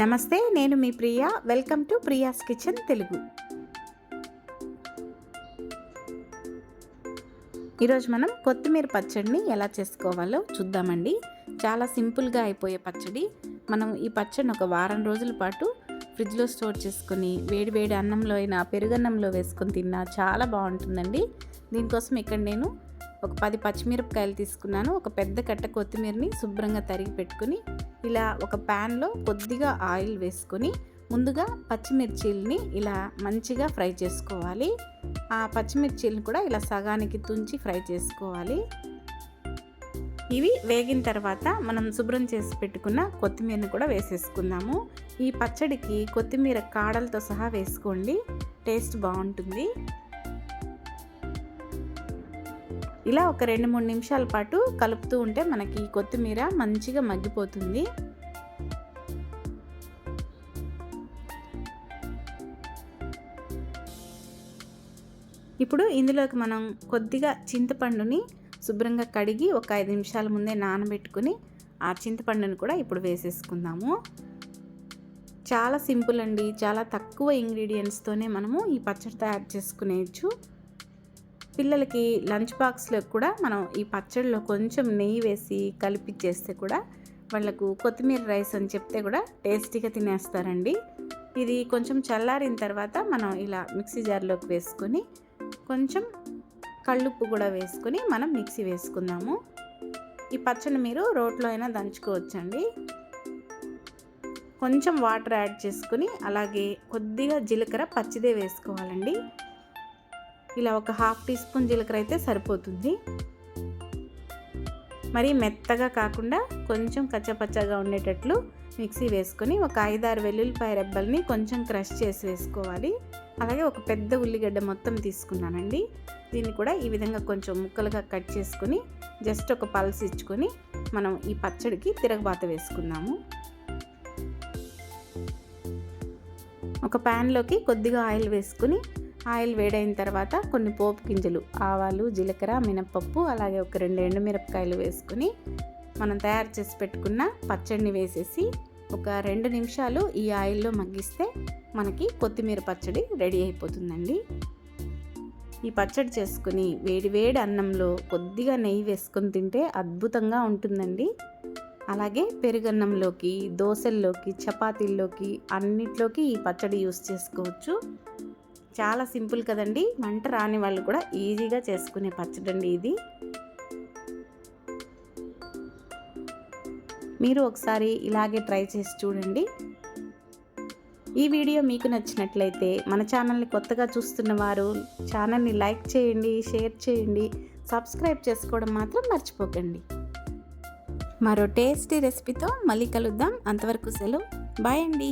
నమస్తే నేను మీ Priya. Welcome to Priya's kitchen Telugu. ఈరోజు మనం కొత్తిమీర పచ్చడిని ఎలా చేసుకోవాలో చూద్దామండి. చాలా సింపుల్గా అయిపోయే పచ్చడి. మనం ఈ పచ్చడిని ఒక వారం రోజుల పాటు ఫ్రిడ్జ్లో స్టోర్ చేసుకుని వేడి వేడి అన్నంలో అయినా పెరుగన్నంలో వేసుకొని తిన్నా చాలా బాగుంటుందండి. దీనికోసం ఇక్కడ నేను ఒక పది పచ్చిమిరపకాయలు తీసుకున్నాను. ఒక పెద్ద కట్ట కొత్తిమీరని శుభ్రంగా తరిగి పెట్టుకుని ఇలా ఒక ప్యాన్లో కొద్దిగా ఆయిల్ వేసుకొని ముందుగా పచ్చిమిర్చీలని ఇలా మంచిగా ఫ్రై చేసుకోవాలి. ఆ పచ్చిమిర్చీలను కూడా ఇలా సగానికి తుంచి ఫ్రై చేసుకోవాలి. ఇవి వేగిన తర్వాత మనం శుభ్రం చేసి పెట్టుకున్న కొత్తిమీరని కూడా వేసేసుకుందాము. ఈ పచ్చడికి కొత్తిమీర కాడలతో సహా వేసుకోండి. టేస్ట్ బాగుంటుంది. ఇలా ఒక రెండు మూడు నిమిషాల పాటు కలుపుతూ ఉంటే మనకి కొత్తిమీర మంచిగా మగ్గిపోతుంది. ఇప్పుడు ఇందులోకి మనం కొద్దిగా చింతపండుని శుభ్రంగా కడిగి ఒక ఐదు నిమిషాల ముందే నానబెట్టుకుని ఆ చింతపండుని కూడా ఇప్పుడు వేసేసుకుందాము. చాలా సింపుల్ అండి చాలా తక్కువ ఇంగ్రీడియంట్స్తోనే మనము ఈ పచ్చడి తయారు చేసుకునేయచ్చు. పిల్లలకి లంచ్ బాక్స్లో కూడా మనం ఈ పచ్చడిలో కొంచెం నెయ్యి వేసి కలిపిచ్చేస్తే కూడా వాళ్ళకు కొత్తిమీర రైస్ అని చెప్తే కూడా టేస్టీగా తినేస్తారండి. ఇది కొంచెం చల్లారిన తర్వాత మనం ఇలా మిక్సీ జార్లోకి వేసుకొని కొంచెం కళ్ళుప్పు కూడా వేసుకొని మనం మిక్సీ వేసుకుందాము. ఈ పచ్చడి మీరు రోట్లో అయినా దంచుకోవచ్చండి. కొంచెం వాటర్ యాడ్ చేసుకుని అలాగే కొద్దిగా జీలకర్ర పచ్చిదే వేసుకోవాలండి. ఇలా ఒక హాఫ్ టీ స్పూన్ జీలకర్ర అయితే సరిపోతుంది. మరి మెత్తగా కాకుండా కొంచెం కచ్చపచ్చగా ఉండేటట్లు మిక్సీ వేసుకొని ఒక ఐదారు వెల్లుల్లిపాయ రెబ్బల్ని కొంచెం క్రష్ చేసి వేసుకోవాలి. అలాగే ఒక పెద్ద ఉల్లిగడ్డ మొత్తం తీసుకున్నానండి. దీన్ని కూడా ఈ విధంగా కొంచెం ముక్కలుగా కట్ చేసుకొని జస్ట్ ఒక పల్స్ ఇచ్చుకొని మనం ఈ పచ్చడికి తిరగబాత వేసుకుందాము. ఒక ప్యాన్లోకి కొద్దిగా ఆయిల్ వేసుకుని ఆయిల్ వేడైన తర్వాత కొన్ని పోపు గింజలు ఆవాలు జీలకర్ర మినప్పప్పు అలాగే ఒక రెండు ఎండుమిరపకాయలు వేసుకుని మనం తయారు చేసి పెట్టుకున్న పచ్చడిని వేసేసి ఒక రెండు నిమిషాలు ఈ ఆయిల్లో మగ్గిస్తే మనకి కొత్తిమీర పచ్చడి రెడీ అయిపోతుందండి. ఈ పచ్చడి చేసుకుని వేడి వేడి అన్నంలో కొద్దిగా నెయ్యి వేసుకొని తింటే అద్భుతంగా ఉంటుందండి. అలాగే పెరుగన్నంలోకి దోశల్లోకి చపాతీల్లోకి అన్నిట్లోకి ఈ పచ్చడి యూస్ చేసుకోవచ్చు. చాలా సింపుల్ కదండి. వంట రాని వాళ్ళు కూడా ఈజీగా చేసుకునే పచ్చడండి ఇది. మీరు ఒకసారి ఇలాగే ట్రై చేసి చూడండి. ఈ వీడియో మీకు నచ్చినట్లయితే మన ఛానల్ని కొత్తగా చూస్తున్న వారు ఛానల్ని లైక్ చేయండి షేర్ చేయండి సబ్స్క్రైబ్ చేసుకోవడం మాత్రం మర్చిపోకండి. మరో టేస్టీ రెసిపీతో మళ్ళీ కలుద్దాం. అంతవరకు సెలవు. బాయ్ అండి.